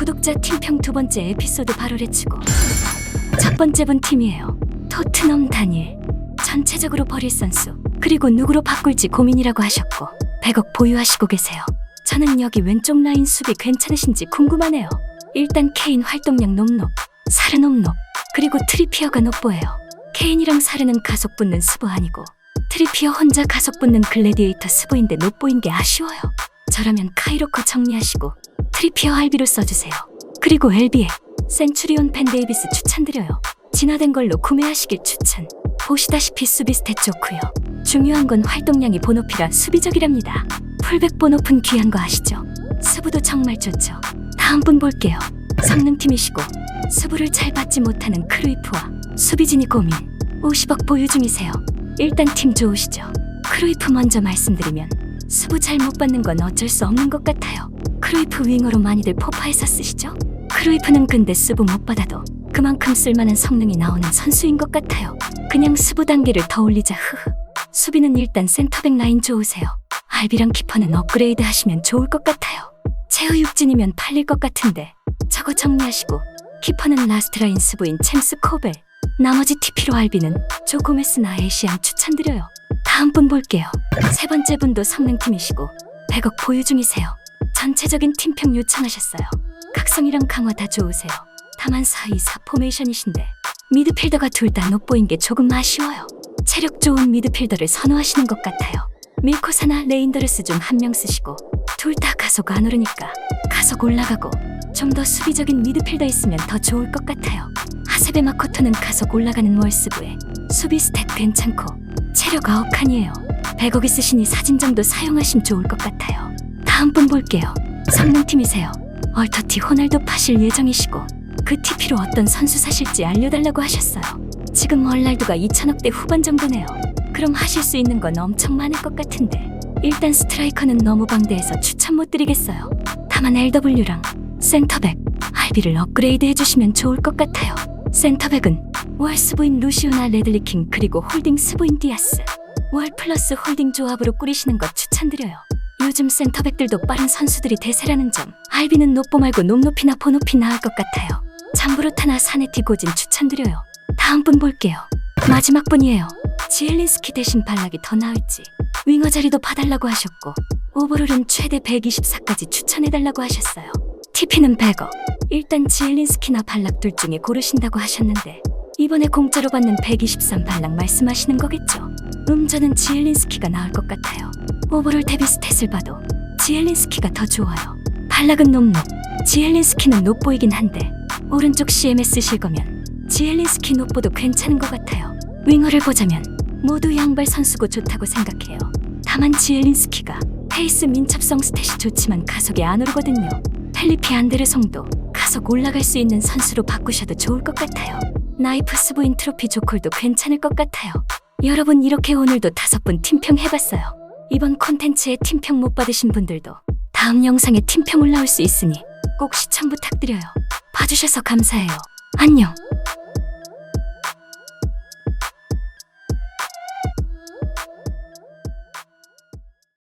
구독자 팀평 두 번째 에피소드 바로 레츠고 첫 번째 분 팀이에요. 토트넘 단일 전체적으로 버릴 선수 그리고 누구로 바꿀지 고민이라고 하셨고 100억 보유하시고 계세요. 저는 여기 왼쪽 라인 수비 괜찮으신지 궁금하네요. 일단 케인 활동량 높높 사르 높높 그리고 트리피어가 높보예요. 케인이랑 사르는 가속 붙는 스부 아니고 트리피어 혼자 가속 붙는 글래디에이터 스부인데 높보인 게 아쉬워요. 저라면 카이로커 정리하시고 트리피어 알비로 써주세요. 그리고 엘비에 센츄리온 펜 데이비스 추천드려요. 진화된 걸로 구매하시길 추천. 보시다시피 수비 스탯 좋고요. 중요한 건 활동량이 보노피라 수비적이랍니다. 풀백 보노픈 귀한 거 아시죠? 스부도 정말 좋죠. 다음 분 볼게요. 성능팀이시고 스부를 잘 받지 못하는 크루이프와 수비진이 고민. 50억 보유 중이세요. 일단 팀 좋으시죠? 크루이프 먼저 말씀드리면 수부 잘 못 받는 건 어쩔 수 없는 것 같아요. 크루이프 윙어로 많이들 포파에서 쓰시죠? 크루이프는 근데 스부 못 받아도 그만큼 쓸만한 성능이 나오는 선수인 것 같아요. 그냥 스부 단계를 더 올리자 흐흐. 수비는 일단 센터백 라인 좋으세요. 알비랑 키퍼는 업그레이드 하시면 좋을 것 같아요. 최후 육진이면 팔릴 것 같은데 저거 정리하시고 키퍼는 라스트 라인 스부인 챔스 코벨 나머지 TP로 알비는 조고메스나 에시앙 추천드려요. 다음 분 볼게요. 세 번째 분도 성능팀이시고 100억 보유 중이세요. 전체적인 팀평 요청하셨어요. 각성이랑 강화 다 좋으세요. 다만 4-2-4 포메이션이신데 미드필더가 둘다 높보인 게 조금 아쉬워요. 체력 좋은 미드필더를 선호하시는 것 같아요. 밀코사나 레인더르스 중 한 명 쓰시고 둘 다 가속 안 오르니까 가속 올라가고 좀 더 수비적인 미드필더 있으면 더 좋을 것 같아요. 하세베 마코토는 가속 올라가는 월스부에 수비 스탯 괜찮고 체력 9칸이에요. 100억 있으시니 사진 정도 사용하시면 좋을 것 같아요. 다음 분 볼게요. 성능팀이세요. 얼터티 호날두 파실 예정이시고 그 TP로 어떤 선수 사실지 알려달라고 하셨어요. 지금 얼날두가 2천억대 후반 정도네요. 그럼 하실 수 있는 건 엄청 많을 것 같은데 일단 스트라이커는 너무 방대해서 추천 못 드리겠어요. 다만 LW랑 센터백, 알비를 업그레이드 해주시면 좋을 것 같아요. 센터백은 월 스부인 루시우나 레들리킹 그리고 홀딩 스부인 디아스 월 플러스 홀딩 조합으로 꾸리시는 것 추천드려요. 요즘 센터백들도 빠른 선수들이 대세라는 점 알비는 높보 말고 높높이나 보높이 나을 것 같아요. 잠브로타나 사네티 고진 추천드려요. 다음 분 볼게요. 마지막 분이에요. 지엘린스키 대신 발락이 더 나을지 윙어 자리도 봐달라고 하셨고 오버롤은 최대 124까지 추천해달라고 하셨어요. TP는 100억. 일단 지엘린스키나 발락 둘 중에 고르신다고 하셨는데 이번에 공짜로 받는 123 발락 말씀하시는 거겠죠? 음 저는 지엘린스키가 나을 것 같아요. 오버롤 데뷔 스탯을 봐도 지엘린스키가 더 좋아요. 발락은 높높, 지엘린스키는 높 보이긴 한데 오른쪽 CMS 쓰실 거면 지엘린스키 높보도 괜찮은 것 같아요. 윙어를 보자면 모두 양발 선수고 좋다고 생각해요. 다만 지엘린스키가 페이스 민첩성 스탯이 좋지만 가속이 안 오르거든요. 펠리피 안데르송도 가속 올라갈 수 있는 선수로 바꾸셔도 좋을 것 같아요. 나이프 스부인 트로피 조콜도 괜찮을 것 같아요. 여러분 이렇게 오늘도 다섯 분 팀평 해봤어요. 이번 콘텐츠에 팀평 못 받으신 분들도 다음 영상에 팀평 올라올 수 있으니 꼭 시청 부탁드려요. 봐주셔서 감사해요. 안녕.